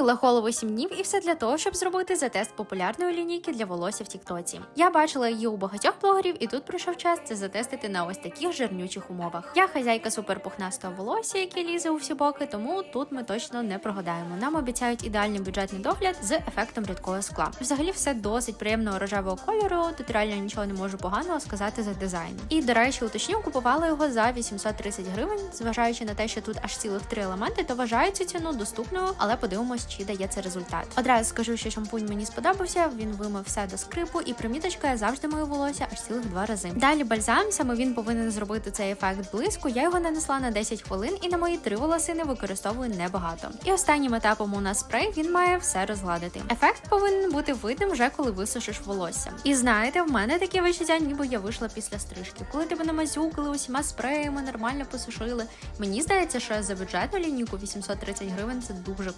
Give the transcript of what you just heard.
Мила голову 7 днів і все для того, щоб зробити затест популярної лінійки для волосся в Тіктоці. Я бачила її у багатьох блогерів, і тут прийшов час це затестити на ось таких жирнючих умовах. Я хазяйка суперпухнастого волосся, яке лізе у всі боки, тому тут ми точно не прогадаємо. Нам обіцяють ідеальний бюджетний догляд з ефектом рідкого скла. Взагалі, все досить приємного рожевого кольору. Тут реально нічого не можу поганого сказати за дизайн. І до речі, уточню, купувала його за 830 гривень. Зважаючи на те, що тут аж цілих три елементи, то вважаю цю ціну доступною, але подивимось, чи дає це результат. Одразу скажу, що шампунь мені сподобався. Він вимив все до скрипу, і приміточка я завжди мою волосся аж цілих два рази. Далі бальзам, саме він повинен зробити цей ефект блиску. Я його нанесла на 10 хвилин і на мої три волосини використовую небагато. І останнім етапом у нас спрей він має все розгладити. Ефект повинен бути видним вже коли висушиш волосся. І знаєте, в мене таке відчуття, ніби я вийшла після стрижки. Коли тебе намазюкали усіма спреями, нормально посушили. Мені здається, що за бюджетну лінійку 830 гривень це дуже круто.